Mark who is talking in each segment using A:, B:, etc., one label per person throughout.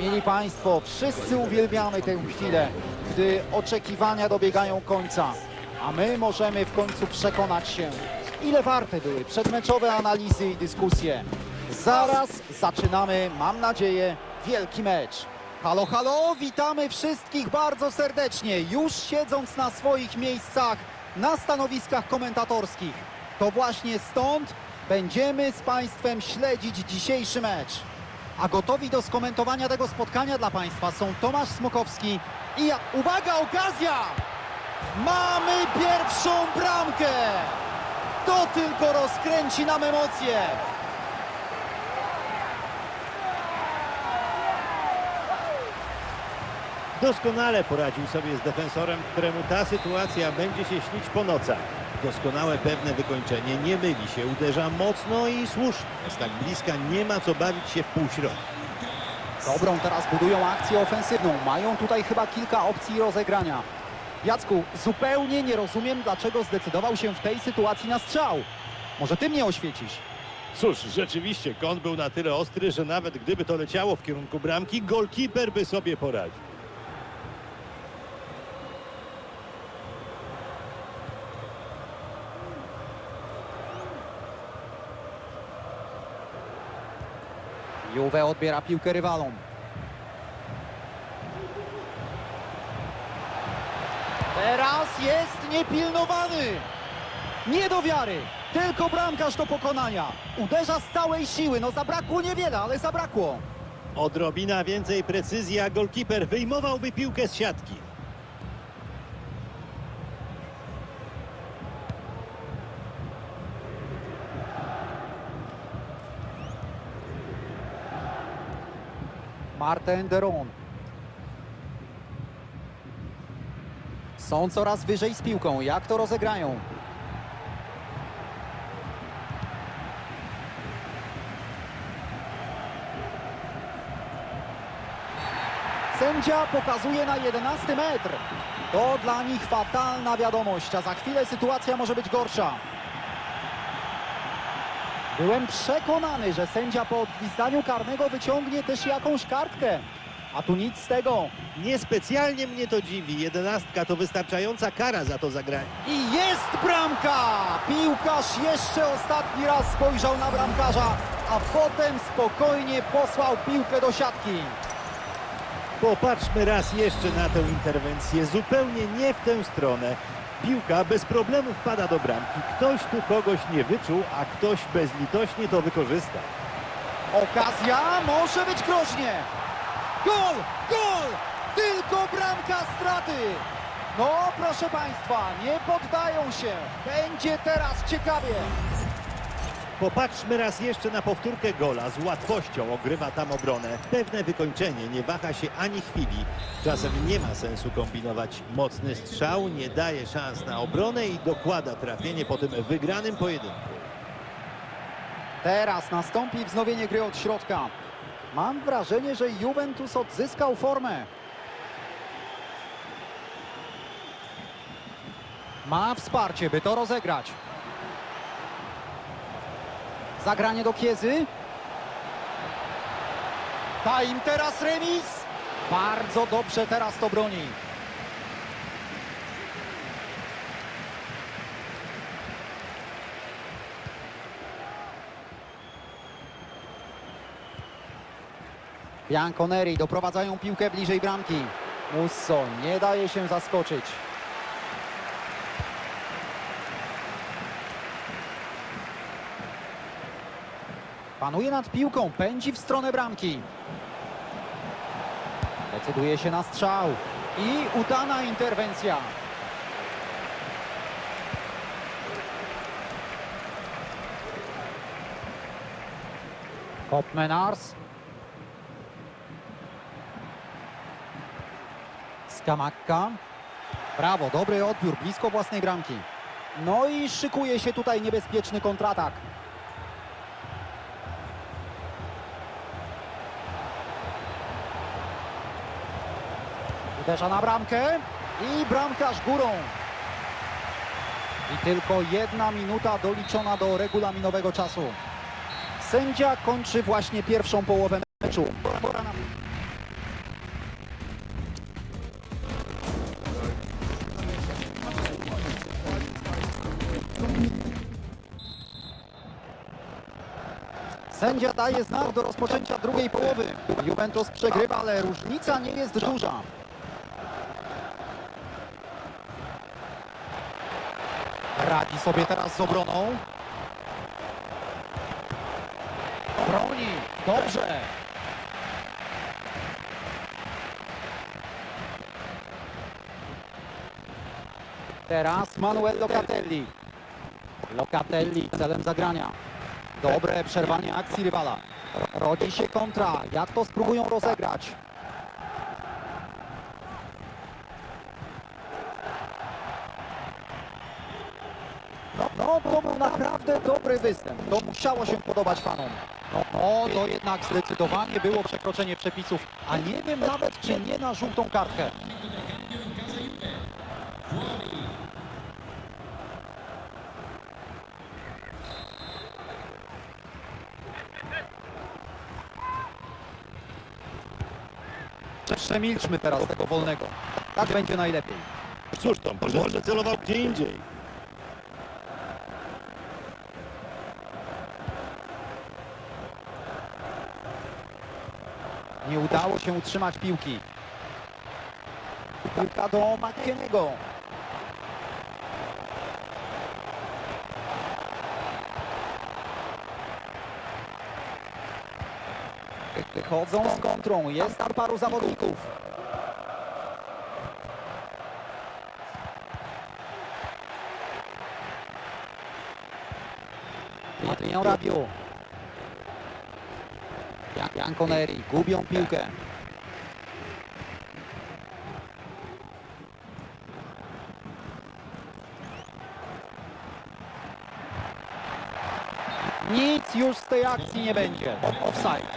A: Szanowni Państwo, wszyscy uwielbiamy tę chwilę, gdy oczekiwania dobiegają końca, a my możemy w końcu przekonać się, ile warte były przedmeczowe analizy i dyskusje. Zaraz zaczynamy, mam nadzieję, wielki mecz. Halo, halo, witamy wszystkich bardzo serdecznie, już siedząc na swoich miejscach na stanowiskach komentatorskich. To właśnie stąd będziemy z Państwem śledzić dzisiejszy mecz. A gotowi do skomentowania tego spotkania dla Państwa są Tomasz Smokowski i. Uwaga, okazja! Mamy pierwszą bramkę! To tylko rozkręci nam emocje.
B: Doskonale poradził sobie z defensorem, któremu ta sytuacja będzie się śnić po nocach. Doskonałe pewne wykończenie, nie myli się, uderza mocno i słusznie. Z tak bliska nie ma co bawić się w półśrodku.
A: Dobrą teraz budują akcję ofensywną. Mają tutaj chyba kilka opcji rozegrania. Jacku, zupełnie nie rozumiem, dlaczego zdecydował się w tej sytuacji na strzał. Może ty mnie oświecisz?
B: Cóż, rzeczywiście kąt był na tyle ostry, że nawet gdyby to leciało w kierunku bramki, golkiper by sobie poradził.
A: Juve odbiera piłkę rywalom. Teraz jest niepilnowany. Nie do wiary. Tylko bramkarz do pokonania. Uderza z całej siły. No zabrakło niewiele, ale zabrakło.
B: Odrobina więcej precyzji, a golkiper wyjmowałby piłkę z siatki.
A: Martin Deron. Są coraz wyżej z piłką. Jak to rozegrają? Sędzia pokazuje na 11 metr. To dla nich fatalna wiadomość, a za chwilę sytuacja może być gorsza. Byłem przekonany, że sędzia po odgwizdaniu karnego wyciągnie też jakąś kartkę. A tu nic z tego.
B: Niespecjalnie mnie to dziwi. Jedenastka to wystarczająca kara za to zagranie.
A: I jest bramka! Piłkarz jeszcze ostatni raz spojrzał na bramkarza, a potem spokojnie posłał piłkę do siatki.
B: Popatrzmy raz jeszcze na tę interwencję. Zupełnie nie w tę stronę. Piłka bez problemu wpada do bramki. Ktoś tu kogoś nie wyczuł, a ktoś bezlitośnie to wykorzysta.
A: Okazja może być groźnie. Gol! Gol! Tylko bramka straty. No proszę Państwa, nie poddają się. Będzie teraz ciekawie.
B: Popatrzmy raz jeszcze na powtórkę gola. Z łatwością ogrywa tam obronę. Pewne wykończenie, nie waha się ani chwili. Czasem nie ma sensu kombinować. Mocny strzał nie daje szans na obronę i dokłada trafienie po tym wygranym pojedynku.
A: Teraz nastąpi wznowienie gry od środka. Mam wrażenie, że Juventus odzyskał formę. Ma wsparcie, by to rozegrać. Zagranie do Kiezy. Da im teraz remis. Bardzo dobrze teraz to broni. Bianconeri doprowadzają piłkę bliżej bramki. Musso nie daje się zaskoczyć. Panuje nad piłką, pędzi w stronę bramki. Decyduje się na strzał. I udana interwencja. Kopmenars. Skamakka. Brawo, dobry odbiór, blisko własnej bramki. No i szykuje się tutaj niebezpieczny kontratak. Uderza na bramkę i bramkarz górą. I tylko jedna minuta doliczona do regulaminowego czasu. Sędzia kończy właśnie pierwszą połowę meczu. Sędzia daje znak do rozpoczęcia drugiej połowy. Juventus przegrywa, ale różnica nie jest duża. Radzi sobie teraz z obroną. Broni. Dobrze. Teraz Manuel Locatelli. Locatelli celem zagrania. Dobre przerwanie akcji rywala. Rodzi się kontra. Jak to spróbują rozegrać? To był naprawdę dobry występ. To musiało się podobać fanom. No, no, to jednak zdecydowanie było przekroczenie przepisów, a nie wiem nawet, czy nie na żółtą kartkę. Przemilczmy teraz tego wolnego. Tak będzie najlepiej.
B: Cóż to, może celował gdzie indziej.
A: Nie udało się utrzymać piłki. Piłka do McKenniego. Wychodzą z kontrą. Jest tam paru zawodników. Adrian Rabiot. Jankoneri gubią piłkę. Nic już z tej akcji nie będzie. Offside.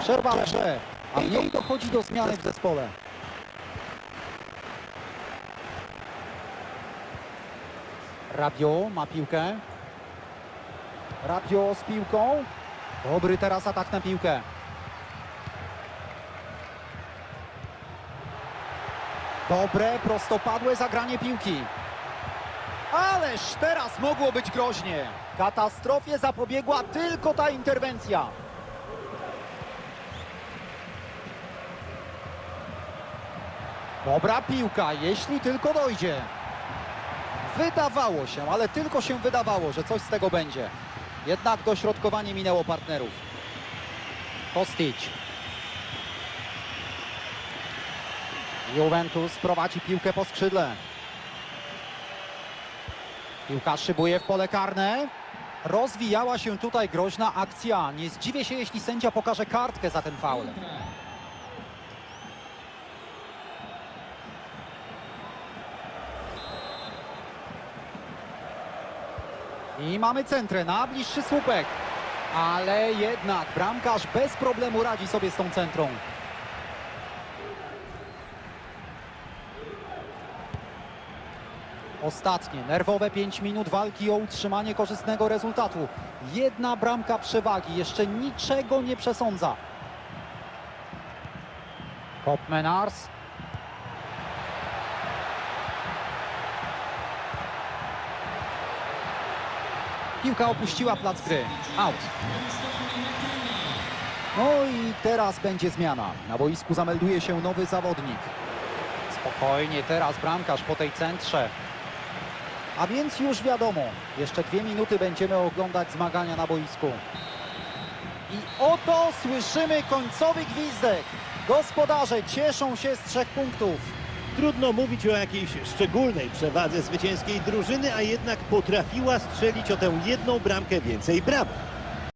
A: Przerwa grze, a w niej dochodzi do zmiany w zespole. Rabio ma piłkę. Rabio z piłką. Dobry teraz atak na piłkę. Dobre, prostopadłe zagranie piłki. Ależ teraz mogło być groźnie. Katastrofie zapobiegła tylko ta interwencja. Dobra piłka, jeśli tylko dojdzie. Wydawało się, ale tylko się wydawało, że coś z tego będzie. Jednak dośrodkowanie minęło partnerów. Kostic. Juventus prowadzi piłkę po skrzydle. Piłka szybuje w pole karne. Rozwijała się tutaj groźna akcja. Nie zdziwię się, jeśli sędzia pokaże kartkę za ten faul. I mamy centrę na bliższy słupek. Ale jednak bramkarz bez problemu radzi sobie z tą centrą. Ostatnie nerwowe 5 minut walki o utrzymanie korzystnego rezultatu. Jedna bramka przewagi, jeszcze niczego nie przesądza. Kopmenars. Piłka opuściła plac gry. Out. No i teraz będzie zmiana. Na boisku zamelduje się nowy zawodnik. Spokojnie, teraz bramkarz po tej centrze. A więc już wiadomo, jeszcze dwie minuty będziemy oglądać zmagania na boisku. I oto słyszymy końcowy gwizdek. Gospodarze cieszą się z trzech punktów.
B: Trudno mówić o jakiejś szczególnej przewadze zwycięskiej drużyny, a jednak potrafiła strzelić o tę jedną bramkę więcej brawa.